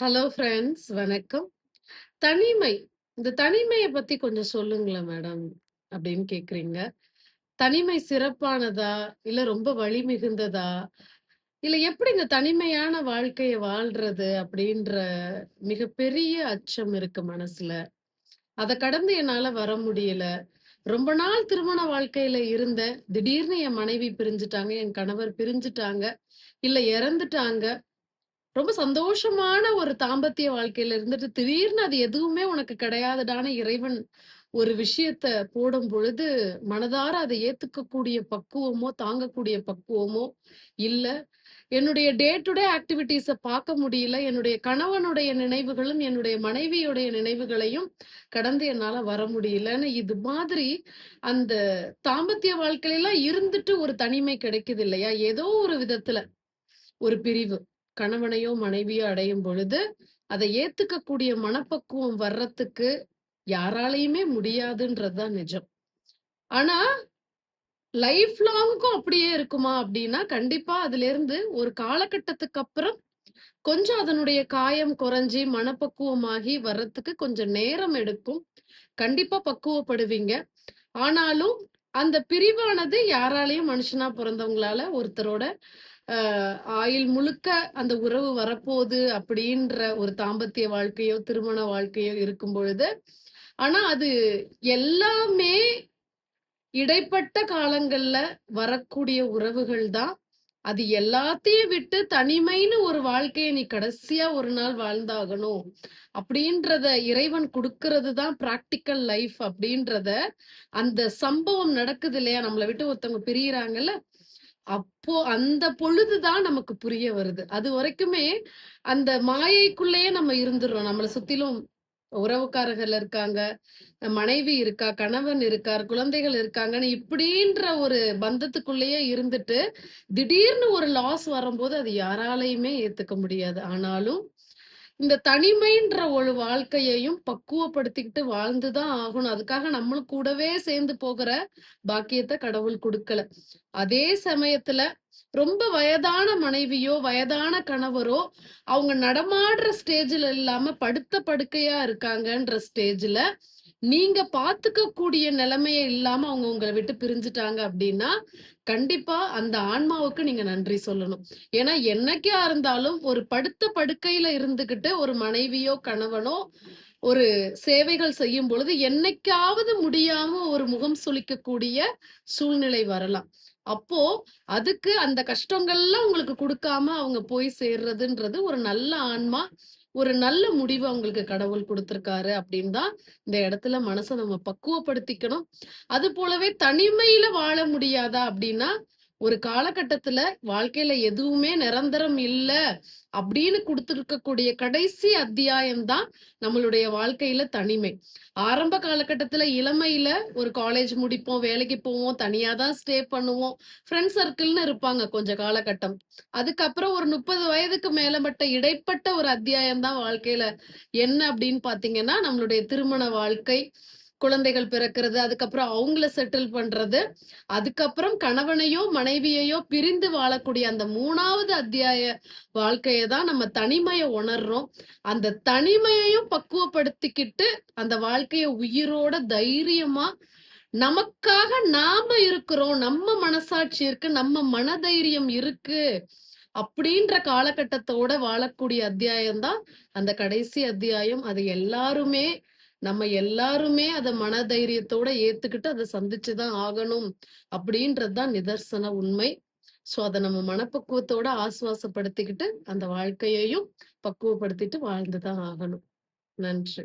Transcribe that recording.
Hello friends வணக்கம். தனிமை. இந்த தனிமையை பத்தி கொஞ்சம் சொல்லுங்களேன் மேடம் அப்படின்னு கேட்குறீங்க. தனிமை சிறப்பானதா? இல்ல ரொம்ப வழி மிகுந்ததா? இல்ல எப்படி இந்த தனிமையான வாழ்க்கையை வாழ்றது அப்படின்ற மிகப்பெரிய அச்சம் இருக்கு மனசுல. அதை கடந்து என்னால வர முடியல. ரொம்ப நாள் திருமண வாழ்க்கையில இருந்தேன். திடீர்னு என் மனைவி பிரிஞ்சுட்டாங்க. என் கணவர் பிரிஞ்சுட்டாங்க. இல்ல இறந்துட்டாங்க. ரொம்ப சந்தோஷமான ஒரு தாம்பத்திய வாழ்க்கையில இருந்துட்டு, திடீர்னு அது எதுவுமே உனக்கு கிடையாதுடான இறைவன் ஒரு விஷயத்த போடும் பொழுது, மனதார அதை ஏத்துக்கக்கூடிய பக்குவமோ, தாங்கக்கூடிய பக்குவமோ இல்ல. என்னுடைய டே டு டே ஆக்டிவிட்டீஸ பார்க்க முடியல. என்னுடைய கணவனுடைய நினைவுகளும், என்னுடைய மனைவியுடைய நினைவுகளையும் கடந்து என்னால வர முடியலன்னு, இது மாதிரி அந்த தாம்பத்திய வாழ்க்கையில இருந்துட்டு ஒரு தனிமை கிடைக்குது இல்லையா? ஏதோ ஒரு விதத்துல ஒரு பிரிவு. கணவனையோ, மனைவியோ அடையும் பொழுது, அதை ஏத்துக்கக்கூடிய மனப்பக்குவம் வர்றதுக்கு யாராலயுமே முடியாதுன்றதுதான் நிஜம். ஆனா, லைஃப் லாங்க்கும் அப்படியே இருக்குமா அப்படின்னா, கண்டிப்பா அதுல இருந்து ஒரு காலகட்டத்துக்கு அப்புறம் கொஞ்சம் அதனுடைய காயம் குறைஞ்சு, மனப்பக்குவமாகி வர்றதுக்கு கொஞ்சம் நேரம் எடுக்கும். கண்டிப்பா பக்குவப்படுவீங்க. ஆனாலும், அந்த பிரிவானது யாராலையும் மனுஷனா பிறந்தவங்களால ஒருத்தரோட ஆயில் ஆயுள் முழுக்க அந்த உறவு வரப்போகுது அப்படின்ற ஒரு தாம்பத்திய வாழ்க்கையோ, திருமண வாழ்க்கையோ இருக்கும் பொழுது, ஆனா அது எல்லாமே இடைப்பட்ட காலங்கள்ல வரக்கூடிய உறவுகள் தான். அது எல்லாத்தையும் விட்டு தனிமைன்னு ஒரு வாழ்க்கையை நீ கடைசியா ஒரு நாள் வாழ்ந்தாகணும். அப்படின்றத இறைவன் கொடுக்கறது தான் பிராக்டிக்கல் லைஃப் அப்படின்றத, அந்த சம்பவம் நடக்குது இல்லையா? நம்மளை விட்டு ஒருத்தவங்க பிரியறாங்கல்ல, அப்போ அந்த பொழுதுதான் நமக்கு புரிய வருது. அது வரைக்குமே அந்த மாயைக்குள்ளேயே நம்ம இருந்துடுறோம் நம்மளை சுத்திலும் உறவுக்காரர்கள் இருக்காங்க, மனைவி இருக்கா, கணவன் இருக்கார், குழந்தைகள் இருக்காங்கன்னு இப்படின்ற ஒரு பந்தத்துக்குள்ளேயே இருந்துட்டு, திடீர்னு ஒரு லாஸ் வரும்போது அது யாராலையுமே ஏத்துக்க முடியாது. ஆனாலும், இந்த தனிமைன்ற ஒரு வாழ்க்கையையும் பக்குவப்படுத்திக்கிட்டு வாழ்ந்துதான் ஆகணும். அதுக்காக நம்மளும் கூடவே சேர்ந்து போகிற பாக்கியத்தை கடவுள் கொடுக்கல அதே சமயத்துல ரொம்ப வயதான மனைவியோ, வயதான கணவரோ, அவங்க நடமாடுற ஸ்டேஜ்ல இல்லாம படுத்த படுக்கையா இருக்காங்கன்ற ஸ்டேஜ்ல, நீங்க பார்த்துக்கக்கூடிய நிலைமைய இல்லாம அவங்க உங்களை விட்டு பிரிஞ்சுட்டாங்க அப்படின்னா, கண்டிப்பா அந்த ஆன்மாவுக்கு நீங்க நன்றி சொல்லணும். ஏன்னா என்னைக்கா இருந்தாலும் ஒரு படுத்த படுக்கையில இருந்துகிட்டு ஒரு மனைவியோ, கணவனோ ஒரு சேவைகள் செய்யும் பொழுது என்னைக்காவது முடியாம ஒரு முகம் சுளிக்கக்கூடிய சூழ்நிலை வரலாம். அப்போ அதுக்கு அந்த கஷ்டங்கள்லாம் உங்களுக்கு கொடுக்காம அவங்க போய் சேர்றதுன்றது ஒரு நல்ல ஆன்மா, ஒரு நல்ல முடிவு அவங்களுக்கு கடவுள் குடுத்திருக்காரு அப்படின்னு தான் இந்த இடத்துல மனசை நம்ம பக்குவப்படுத்திக்கணும். அது போலவே தனிமையில வாழ முடியாதா அப்படின்னா, ஒரு காலகட்டத்துல வாழ்க்கையில எதுவுமே நிரந்தரம் இல்ல அப்படின்னு கொடுத்துருக்கக்கூடிய கடைசி அத்தியாயம்தான் நம்மளுடைய வாழ்க்கையில தனிமை. ஆரம்ப காலகட்டத்துல இளமையில ஒரு காலேஜ் முடிப்போம், வேலைக்கு போவோம், தனியா தான் ஸ்டே பண்ணுவோம். ஃப்ரெண்ட் சர்க்கிள்னு இருப்பாங்க கொஞ்ச காலகட்டம். அதுக்கப்புறம் ஒரு 30 வயதுக்கு மேலப்பட்ட இடைப்பட்ட ஒரு அத்தியாயம் தான் வாழ்க்கையில என்ன அப்படின்னு பார்த்தீங்கன்னா, நம்மளுடைய திருமண வாழ்க்கை, குழந்தைகள் பிறக்கிறது, அதுக்கப்புறம் அவங்கள செட்டில் பண்றது, அதுக்கப்புறம் கணவனையோ, மனைவியையோ பிரிந்து வாழக்கூடிய அந்த மூணாவது அத்தியாய வாழ்க்கையை தான் நம்ம தனிமையை உணர்றோம். அந்த தனிமையையும் பக்குவப்படுத்திக்கிட்டு, அந்த வாழ்க்கையை உயிரோட தைரியமா, நமக்காக நாம இருக்கிறோம், நம்ம மனசாட்சி இருக்கு, நம்ம மனதைரியம் இருக்கு, அப்படின்ற காலகட்டத்தோட வாழக்கூடிய அத்தியாயம் தான் அந்த கடைசி அத்தியாயம். அது எல்லாருமே நம்ம எல்லாருமே அதை மனதைரியத்தோட ஏத்துக்கிட்டு அதை சந்திச்சு தான் ஆகணும். அப்படின்றதுதான் நிதர்சன உண்மை. சோ அதை நம்ம மனப்பக்குவத்தோட ஆசுவாசப்படுத்திக்கிட்டு, அந்த வாழ்க்கையையும் பக்குவப்படுத்திட்டு வாழ்ந்து தான் ஆகணும். நன்றி.